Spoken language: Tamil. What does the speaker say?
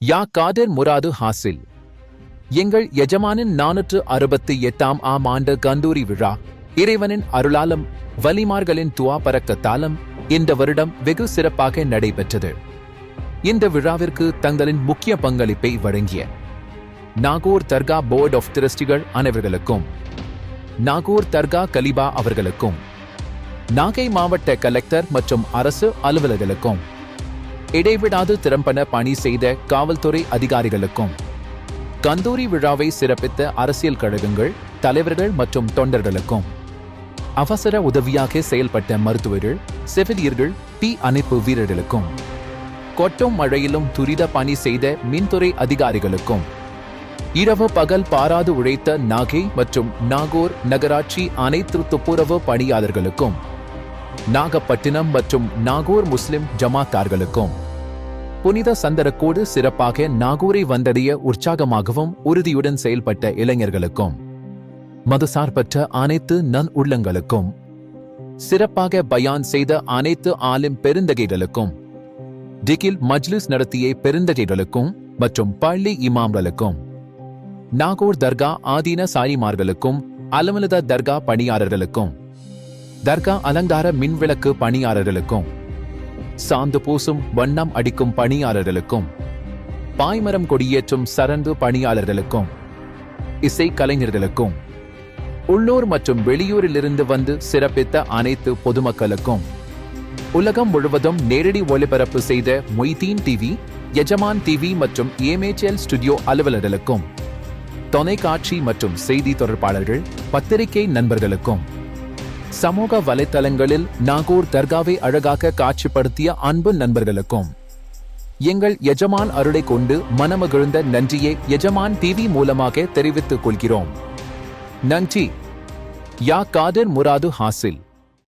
யா காடர் முராது ஹாசில். எங்கள் எஜமானின் நானூற்று அறுபத்தி எட்டாம் ஆம் ஆண்டு கந்தூரி விழா இறைவனின் அருளாலும் வலிமார்களின் துவா பறக்கத்தாலும் இந்த வருடம் வெகு சிறப்பாக நடைபெற்றது. இந்த விழாவிற்கு தங்களின் முக்கிய பங்களிப்பை வழங்கிய நாகூர் தர்கா போர்ட் ஆஃப் டிரஸ்டிகள் அனைவர்களுக்கும் நாகூர் தர்கா கலிபா அவர்களுக்கும் நாகை மாவட்ட கலெக்டர் மற்றும் அரசு அலுவலர்களுக்கும் இடைவிடாது திறம்பட பணி செய்த காவல்துறை அதிகாரிகளுக்கும் கந்தூரி விழாவை சிறப்பித்த அரசியல் கழகங்கள் தலைவர்கள் மற்றும் தொண்டர்களுக்கும் அவசர உதவியாக செயல்பட்ட மருத்துவர்கள் செவிலியர்கள் தீ அணைப்பு வீரர்களுக்கும் கொட்டும் மழையிலும் துரித பணி செய்த மின்துறை அதிகாரிகளுக்கும் இரவு பகல் பாராது உழைத்த நாகை மற்றும் நாகூர் நகராட்சி அனைத்து துப்புரவு பணியாளர்களுக்கும் நாகப்பட்டினம் மற்றும் நாகூர் முஸ்லிம் ஜமாத்தார்களுக்கும். புனித சந்தரக்கோடு சிறப்பாக நாகூரை வந்தடைய உற்சாகமாகவும் உறுதியுடன் செயல்பட்ட இளைஞர்களுக்கும். மதசார்பற்ற அனைத்து நன் உள்ளங்களுக்கும். சிறப்பாக பயான் செய்த அனைத்து ஆலிம் பெருந்தகைகளுக்கும். டிகில் மஜ்லிஸ் நடத்திய பெருந்தகைகளுக்கும் மற்றும் பள்ளி இமாம்களுக்கும். நாகூர் தர்கா ஆதீன சாயிமார்களுக்கும் அலமலதா தர்கா பணியாளர்களுக்கும். தர்கா அலங்கார மின்விளக்கு பணியாளர்களுக்கும் சாந்து பூசும் வண்ணம் அடிக்கும் பணியாளர்களுக்கும் பாய்மரம் கொடியேற்றும் சரந்து பணியாளர்களுக்கும் இசை கலைஞர்களுக்கும் உள்ளூர் மற்றும் வெளியூரிலிருந்து வந்து சிறப்பித்த அனைத்து பொதுமக்களுக்கும் உலகம் முழுவதும் நேரடி ஒளிபரப்பு செய்த மொய்தீன் டிவி எஜமான் டிவி மற்றும் ஏமேச்சல் ஸ்டுடியோ அலுவலர்களுக்கும் தொலைக்காட்சி மற்றும் செய்தி தொடர்பாளர்கள் பத்திரிகை நண்பர்களுக்கும். சமூக வலைத்தளங்களில் நாகூர் தர்காவை அழகாக காட்சிப்படுத்திய அன்பு நண்பர்களுக்கும் எங்கள் எஜமான் அருளை கொண்டு மனமகிழ்ந்த நன்றியை எஜமான் டிவி மூலமாக தெரிவித்துக் கொள்கிறோம். நன்றி. யா காதர் முராது ஹாசில்.